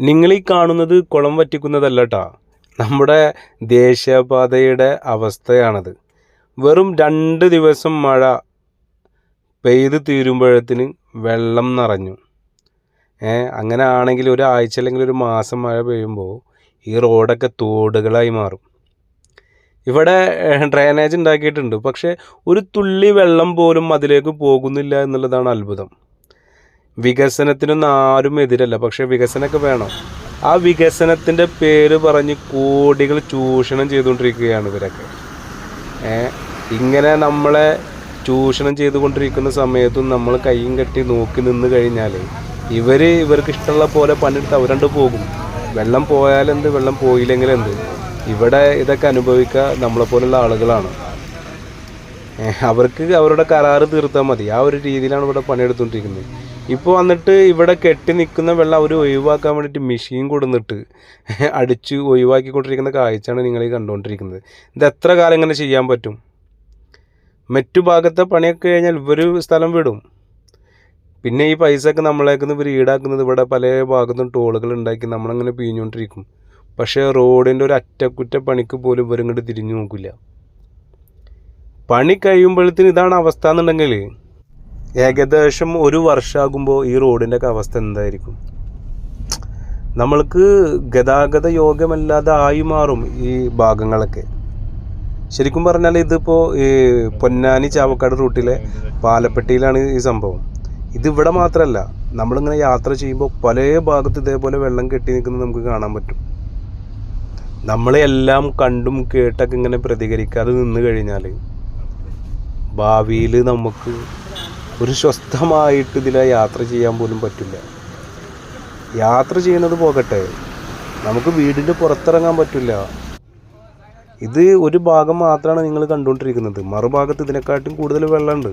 നിങ്ങൾ ഈ കാണുന്നത് കുളം വറ്റിക്കുന്നതല്ല കേട്ടോ നമ്മുടെ ദേശീയപാതയുടെ അവസ്ഥയാണത്. വെറും രണ്ട് ദിവസം മഴ പെയ്ത് തീരുമ്പോഴത്തിന് വെള്ളം നിറഞ്ഞു. അങ്ങനെ ആണെങ്കിൽ ഒരാഴ്ച അല്ലെങ്കിൽ ഒരു മാസം മഴ പെയ്യുമ്പോൾ ഈ റോഡൊക്കെ തോടുകളായി മാറും. ഇവിടെ ഡ്രെയിനേജ് ഉണ്ടാക്കിയിട്ടുണ്ട്. പക്ഷേ ഒരു തുള്ളി വെള്ളം പോലും അതിലേക്ക് പോകുന്നില്ല എന്നുള്ളതാണ് അത്ഭുതം. വികസനത്തിനൊന്നും ആരും എതിരല്ല പക്ഷെ വികസനമൊക്കെ വേണം. ആ വികസനത്തിന്റെ പേര് പറഞ്ഞ് കോടികൾ ചൂഷണം ചെയ്തുകൊണ്ടിരിക്കുകയാണ് ഇവരൊക്കെ. ഇങ്ങനെ നമ്മളെ ചൂഷണം ചെയ്തുകൊണ്ടിരിക്കുന്ന സമയത്തും നമ്മൾ കൈയും കെട്ടി നോക്കി നിന്ന് കഴിഞ്ഞാൽ ഇവർ ഇവർക്ക് ഇഷ്ടമുള്ള പോലെ പണിയെടുത്ത് അവരണ്ട് പോകും. വെള്ളം പോയാലെന്ത് വെള്ളം പോയില്ലെങ്കിലെന്ത്? ഇവിടെ ഇതൊക്കെ അനുഭവിക്കുക നമ്മളെപ്പോലുള്ള ആളുകളാണ്. അവർക്ക് അവരുടെ കരാറ് തീർത്താൽ മതി. ആ ഒരു രീതിയിലാണ് ഇവിടെ പണിയെടുത്തുകൊണ്ടിരിക്കുന്നത് ഇപ്പോൾ വന്നിട്ട് ഇവിടെ കെട്ടി നിൽക്കുന്ന വെള്ളം അവർ ഒഴിവാക്കാൻ വേണ്ടിയിട്ട് മെഷീൻ കൊടുന്നിട്ട് അടിച്ച് ഒഴിവാക്കിക്കൊണ്ടിരിക്കുന്ന കാഴ്ചയാണ് നിങ്ങൾ ഈ കണ്ടുകൊണ്ടിരിക്കുന്നത് ഇത് എത്ര കാലം ഇങ്ങനെ ചെയ്യാൻ പറ്റും? മറ്റു ഭാഗത്തെ പണിയൊക്കെ കഴിഞ്ഞാൽ ഇവർ സ്ഥലം വിടും. പിന്നെ ഈ പൈസ ഒക്കെ നമ്മളേക്കുന്ന ഇവർ ഈടാക്കുന്നത് ഇവിടെ പല ഭാഗത്തും ടോളുകൾ ഉണ്ടാക്കി നമ്മളങ്ങനെ പിഴിഞ്ഞുകൊണ്ടിരിക്കും പക്ഷേ റോഡിന്റെ ഒരു അറ്റകുറ്റ പണിക്ക് പോലും ഇവരിങ്ങോട്ട് തിരിഞ്ഞു നോക്കില്ല പണി കഴിയുമ്പോഴത്തേന് ഇതാണ് അവസ്ഥ എന്നുണ്ടെങ്കിൽ ഏകദേശം ഒരു വർഷമാകുമ്പോൾ ഈ റോഡിന്റെ ഒക്കെ അവസ്ഥ എന്തായിരിക്കും? നമ്മൾക്ക് ഗതാഗത യോഗ്യമല്ലാതെ ആയി മാറും ഈ ഭാഗങ്ങളൊക്കെ. ശരിക്കും പറഞ്ഞാൽ ഇതിപ്പോൾ ഈ പൊന്നാനി ചാവക്കാട് റൂട്ടിലെ പാലപ്പെട്ടിയിലാണ് ഈ സംഭവം. ഇത് ഇവിടെ മാത്രമല്ല നമ്മളിങ്ങനെ യാത്ര ചെയ്യുമ്പോൾ പല ഭാഗത്ത് ഇതേപോലെ വെള്ളം കെട്ടി നിൽക്കുന്നത് നമുക്ക് കാണാൻ പറ്റും. നമ്മളെല്ലാം കണ്ടും കേട്ടൊക്കെ ഇങ്ങനെ പ്രതികരിക്കാതെ നിന്ന് കഴിഞ്ഞാൽ ഭാവിയിൽ നമുക്ക് ഒരു സ്വസ്ഥമായിട്ട് ഇതിലെ യാത്ര ചെയ്യാൻ പോലും പറ്റില്ല. യാത്ര ചെയ്യുന്നത് പോകട്ടെ. നമുക്ക് വീടിന്റെ പുറത്തിറങ്ങാൻ പറ്റില്ല. ഇത് ഒരു ഭാഗം മാത്രമാണ് നിങ്ങൾ കണ്ടുകൊണ്ടിരിക്കുന്നത്. മറുഭാഗത്ത് ഇതിനെക്കാട്ടും കൂടുതൽ വെള്ളമുണ്ട്.